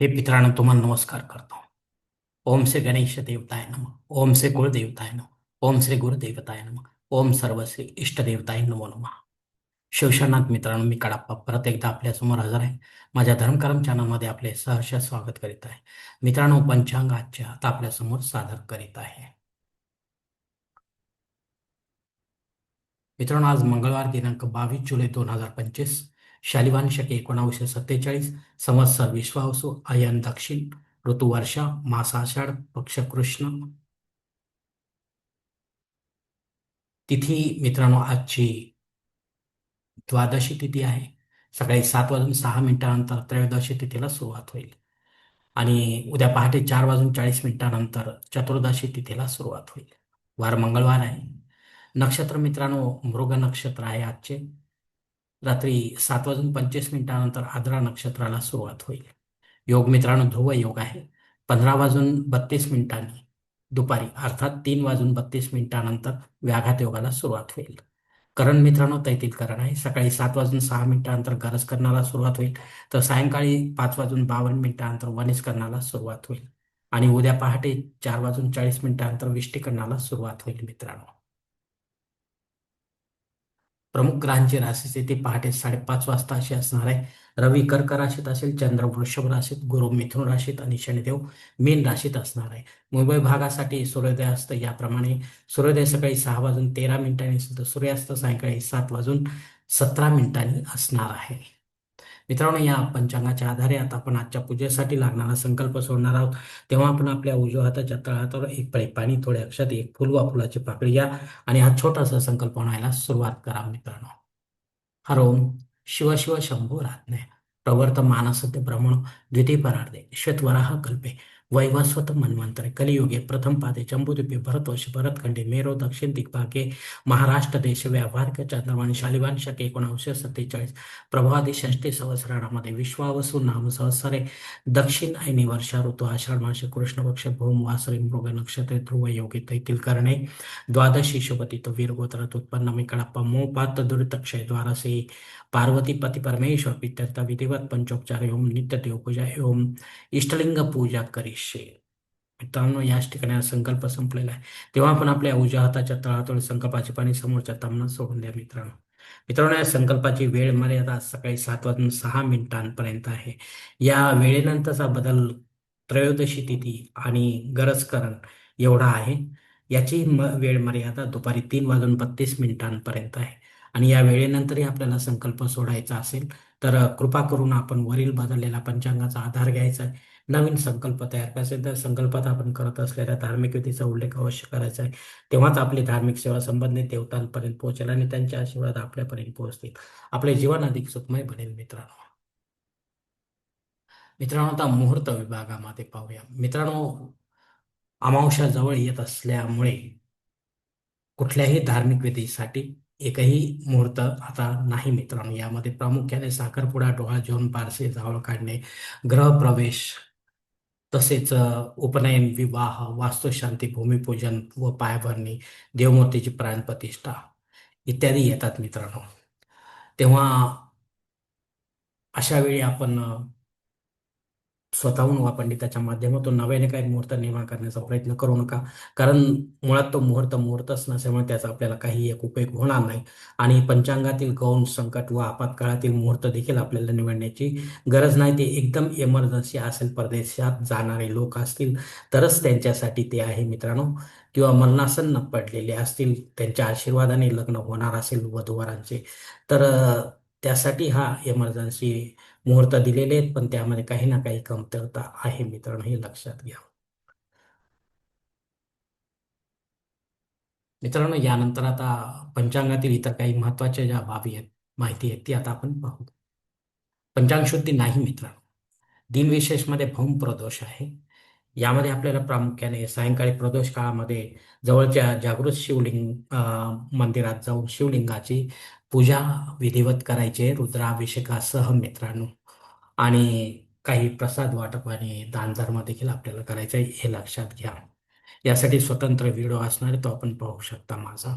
हे मित्रांनो तुम्हाला नमस्कार करतो. ओम श्री गणेश देवताय नम. ओम श्री गुरुदेवताय नम. ओम श्री गुरुदेवताय नम. ओम सर्व श्री इष्टदेवताय नमो नमः. शिवशरनाथ मित्रांनो मी कडाप्पा परत एकदा आपल्यासमोर हजर आहे. माझ्या धर्मकर्म चॅनलमध्ये आपले सहर्ष स्वागत करीत आहे. मित्रांनो पंचांग आजच्या आता आपल्यासमोर सादर करीत आहे. मित्रांनो आज मंगळवार दिनांक बावीस जुलै दोन हजार पंचवीस. शालिवान शके एकोणावीसशे सत्तेचाळीस संवत्सर विश्वावसु अयन दक्षिण ऋतू वर्षा मासाषाढ पक्ष कृष्ण तिथी मित्रांनो आजची द्वादशी तिथी आहे. सकाळी सात वाजून सहा मिनिटानंतर त्रयोदशी तिथीला सुरुवात होईल. आणि उद्या पहाटे चार वाजून चाळीस मिनिटानंतर चतुर्दशी तिथीला सुरुवात होईल. वार मंगळवार आहे. नक्षत्र मित्रांनो मृग नक्षत्र आहे आजचे. रात्री सात वाजून पंचवीस मिनिटानंतर आद्रा नक्षत्राला सुरुवात होईल. योग मित्रांनो ध्रुव योग आहे. पंधरा वाजून बत्तीस मिनिटांनी दुपारी अर्थात तीन वाजून बत्तीस मिनिटानंतर व्याघात योगाला सुरुवात होईल. करण मित्रांनो तैतील करण आहे. सकाळी सात वाजून सहा मिनिटानंतर गरज करण्याला सुरुवात होईल. तर सायंकाळी पाच वाजून बावन्न मिनिटानंतर वनिस करण्याला सुरुवात होईल. आणि उद्या पहाटे चार वाजून चाळीस मिनिटानंतर विष्टीकरणाला सुरुवात होईल मित्रांनो. प्रमुख ग्रहांची राशी स्थिती पहाटे साडेपाच वाजता अशी असणार आहे. रवी कर्क राशीत असेल चंद्र वृषभ राशीत गुरु मिथुन राशीत आणि शनिदेव मीन राशीत असणार आहे. मुंबई भागासाठी सूर्योदय असतं याप्रमाणे. सूर्योदय सकाळी सहा वाजून तेरा मिनिटांनी असेल तर सूर्यास्त सायंकाळी सात वाजून सतरा मिनिटांनी असणार आहे. मित्रांनो या पंचांगाच्या आधारे आता आपण आजच्या पूजेसाठी लागणारा संकल्प सोडणार आहोत. तेव्हा आपण आपल्या उजव्या हाताच्या तळहातावर एक पळे पाणी थोडे अक्षात एक फुल वा फुलाची पाकळी घ्या आणि हा छोटासा संकल्प म्हणायला सुरुवात करा मित्रांनो. हरोम शिव शिव शंभू रात्ने प्रवर्त मानसते ब्रह्मण द्वितीय परार्धे श्वेतवराह कल्पे. वैवस्वत मन्वंतरे कलियुगे प्रथम पादे चंबुद्वीपे भरतवर्ष भरतखंडे मेरो दक्षिण दिग्भागे महाराष्ट्र देश व्यावहारिक चंद्रवाणी शालिवान शक एकोणावीसशे सत्तेचाळीस। प्रभादी षष्टी सहस्राणामध्ये विश्वावसू नाम सहस्रे। दक्षिण ऐनी वर्षा ऋतू आषाढ मासे कृष्ण पक्ष भूम वासरे मृग नक्षत्रे ध्रुव योगी तैतील करणे। द्वादशी शुभतीत वीरगोत्रात उत्पन्न मी कळप्पा मोपात दुरितक्षय द्वारसे। पार्वती पती परमेश्वर पित्यर्थ विधिवत पंचोपचार ओम नित्य देवपूजा ओम इष्टलिंग पूजा करी। एकशे मित्रांनो याच ठिकाणी संकल्प संपलेला आहे. तेव्हा आपण आपल्या उजव्या हाताच्या तळातून संकल्पाचे पाणी समोरच्या तामना सोडून द्या मित्रांनो. मित्रांनो या संकल्पाची वेळ मर्यादा सकाळी सात वाजून सहा मिनिटांपर्यंत आहे. या वेळेनंतरचा बदल त्रयोदशी तिथी आणि गरजकरण एवढा आहे. याची म वेळ मर्यादा दुपारी तीन वाजून बत्तीस मिनिटांपर्यंत आहे. आणि या वेळेनंतरही आपल्याला संकल्प सोडायचा असेल तर कृपा करून आपण वरील बदललेला पंचांगाचा आधार घ्यायचा आहे. नवीन संकल्प तयार करायचा. तर संकल्पात आपण करत असलेल्या धार्मिक विधीचा उल्लेख अवश्य करायचा आहे. तेव्हाच आपली धार्मिक सेवा संबंधित देवतांपर्यंत पोहोचेल आणि त्यांचे आशीर्वाद आपल्यापर्यंत पोहोचतील. आपले जीवन अधिक सुखमय बनेल मित्रांनो. मित्रांनो आता मुहूर्त विभागामध्ये पाहूया. मित्रांनो अमावस्या जवळ येत असल्यामुळे कुठल्याही धार्मिक विधीसाठी एकही मुहूर्त आता नाही मित्रांनो. यामध्ये प्रामुख्याने साखरपुडा डोळा जेवण बारसे जावळ काढणे ग्रहप्रवेश तसेच उपनयन विवाह वास्तुशांती भूमिपूजन व पायाभरणी देवमूर्तीची प्राणप्रतिष्ठा इत्यादी येतात मित्रांनो. तेव्हा अशा वेळी आपण स्वतःहून वा पंडिताच्या माध्यमातून नव्याने काही मुहूर्त निर्माण करण्याचा प्रयत्न करू नका. कारण मुळात तो मुहूर्त मुहूर्तच नसल्यामुळे त्याचा आपल्याला काही एक उपयोग होणार नाही. आणि पंचांगातील गौण संकट व आपत्काळातील मुहूर्त देखील आपल्याला निवडण्याची गरज नाही. ते एकदम इमर्जन्सी असेल परदेशात जाणारे लोक असतील तरच त्यांच्यासाठी ते आहे मित्रांनो. किंवा मरणासन्न पडलेले असतील त्यांच्या आशीर्वादाने लग्न होणार असेल वधूवरांचे. तर त्यासाठी हा इमर्जन्सी मुहूर्त दिलेले आहेत पण त्यामध्ये काही ना काही कमतरता आहे मित्रांनो हे लक्षात घ्या. मित्रांनो यानंतर आता पंचांगातील इतर काही महत्त्वाच्या ज्या बाबी आहेत माहिती आहेत ती आता आपण पाहू. पंचांग शुद्धी नाही मित्रांनो. दिनविशेषमध्ये भौम प्रदोष आहे. यामध्ये आपल्याला प्रामुख्याने सायंकाळी प्रदोष काळामध्ये जवळच्या जागृत शिवलिंग मंदिरात जाऊन शिवलिंगाची पूजा विधिवत करायचे रुद्राभिषेकासह मित्रांनो. आणि काही प्रसाद वाटप आणि दानधर्म देखील आपल्याला करायचा आहे हे लक्षात घ्या. यासाठी स्वतंत्र व्हिडिओ असणार तो आपण पाहू शकता माझा.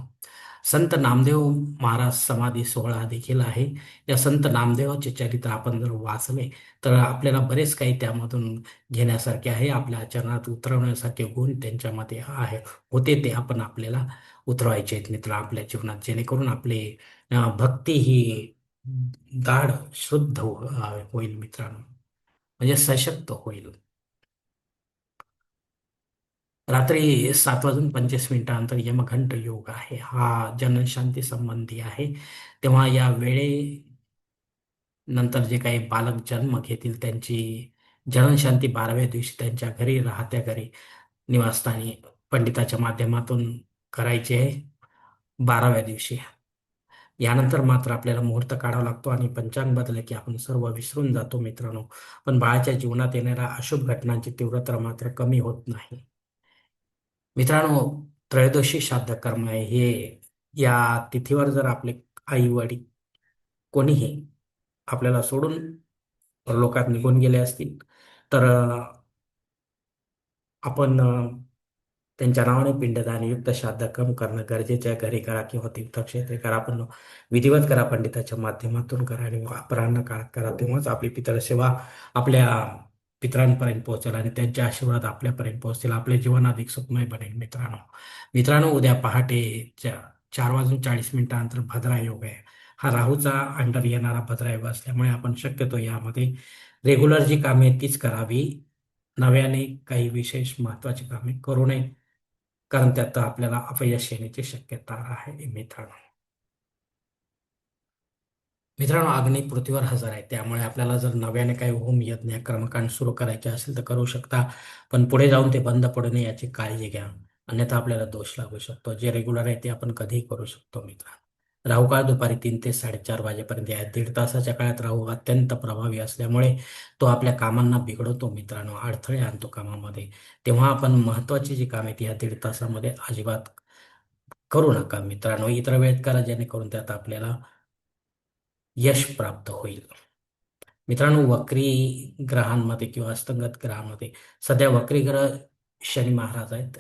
संत नामदेव महाराज समाधी सोहळा देखील आहे. या संत नामदेवाचे चरित्र आपण जर वाचले तर आपल्याला बरेच काही त्यामधून घेण्यासारखे आहे. आपल्या आचरणात उतरवण्यासारखे गुण त्यांच्यामध्ये आहे. होते ते आपण आपल्याला उतरवायचे आहेत मित्र आपल्या जीवनात. जेणेकरून आपले भक्ती ही दाढ शुद्ध होईल मित्रांनो. म्हणजे सशक्त होईल. रात्री सात वाजून पंचवीस मिनिटानंतर यमघंट योग आहे. हा जननशांती संबंधी आहे. तेव्हा या वेळे नंतर जे काही बालक जन्म घेतील त्यांची जननशांती बाराव्या दिवशी त्यांच्या घरी राहत्या घरी निवासस्थानी पंडिताच्या माध्यमातून करायचे आहे. बाराव्या दिवशी. यानंतर मात्र आपल्याला मुहूर्त काढावा लागतो आणि पंचांग बदलले की आपण सर्व विसरून जातो मित्रांनो. पण बाळाच्या जीवनात येणाऱ्या अशुभ घटनांची तीव्रता मात्र कमी होत नाही. मित्रांनो त्रयोदशी श्राद्ध कर्म आहे. हे या तिथीवर जर आपले आई वडील कोणीही आपल्याला सोडून लोकात निघून गेले असतील तर आपण त्यांच्या नावाने पिंडदान युक्त श्राद्ध कर्म करणं गरजेचं आहे. घरी करा किंवा तीर्थक्षेत्रे करा. आपण विधिवत करा पंडिताच्या माध्यमातून करा आणि अपराह्न काळात करा. तेव्हाच आपली पितरसेवा आपल्या मित्रांपर्यंत पोहोचेल आणि त्यांचे आशीर्वाद आपल्यापर्यंत पोहोचतील. आपले जीवन अधिक सुखमय बनेल मित्रांनो. मित्रांनो उद्या पहाटेच्या चार वाजून चाळीस मिनिटानंतर भद्रा योग आहे. हा राहूचा अंडर येणारा भद्रा योग असल्यामुळे आपण शक्यतो यामध्ये रेग्युलर जी कामे तीच करावी. नव्याने काही विशेष महत्वाची कामे करू नये कारण त्यात आपल्याला अपयश येण्याची शक्यता आहे मित्रांनो. मित्रांनो अग्नी पृथ्वीवर हजर आहे. त्यामुळे आपल्याला जर नव्याने काही होम यज्ञ कर्मकांड सुरू करायचे असेल तर करू शकता. पण पुढे जाऊन ते बंद पडू नये याची काळजी घ्या. अन्यथा आपल्याला दोष लागू शकतो. जे रेग्युलर आहे ते आपण कधीही करू शकतो मित्रांनो राहू काळ दुपारी तीन ते साडेचार वाजेपर्यंत आहे दीड तासाच्या काळात राहू अत्यंत प्रभावी असल्यामुळे तो आपल्या कामांना बिघडवतो मित्रांनो. अडथळे आणतो कामामध्ये. तेव्हा आपण महत्वाची जी कामे ती या दीड तासामध्ये अजिबात करू नका मित्रांनो. इतर वेळेत करा जेणेकरून त्यात आपल्याला यश प्राप्त होईल. मित्रांनो वक्री ग्रहांमध्ये किंवा अस्तंगत ग्रहांमध्ये सध्या वक्री ग्रह शनी महाराज आहेत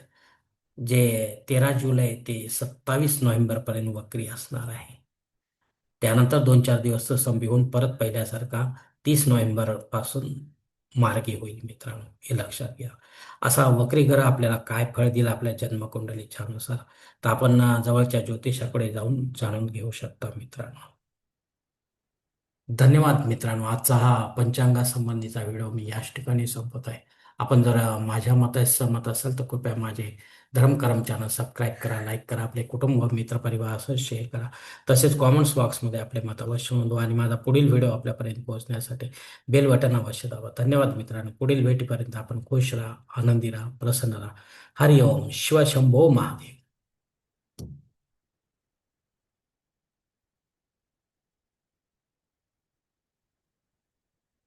जे तेरा जुलै ते सत्तावीस नोव्हेंबरपर्यंत वक्री असणार आहे. त्यानंतर दोन चार दिवस तो परत पहिल्यासारखा तीस नोव्हेंबरपासून मार्गी होईल मित्रांनो हे लक्षात घ्या. असा वक्री ग्रह आपल्याला काय फळ दिला आपल्या जन्मकुंडलीच्या अनुसार तर आपण जवळच्या ज्योतिषाकडे जाऊन जाणून घेऊ शकता मित्रांनो. धन्यवाद मित्रांनो. आजचा हा पंचांगासंबंधीचा व्हिडिओ मी याच ठिकाणी संपत आहे आपण जर माझ्या मताशी सहमत असेल तर कृपया माझे धर्मकरम चॅनल सबस्क्राईब करा लाईक करा आपले कुटुंब मित्र परिवार असं शेअर करा. तसेच कॉमेंट्स बॉक्समध्ये आपले मत अवश्य नोंदवा आणि माझा पुढील व्हिडिओ आपल्यापर्यंत पोहोचण्यासाठी बेल बटन अवश्य दाबा. धन्यवाद मित्रांनो. पुढील भेटीपर्यंत आपण खुश राहा आनंदी राहा प्रसन्न राहा. हरिओम. शिवशंभो महादेव.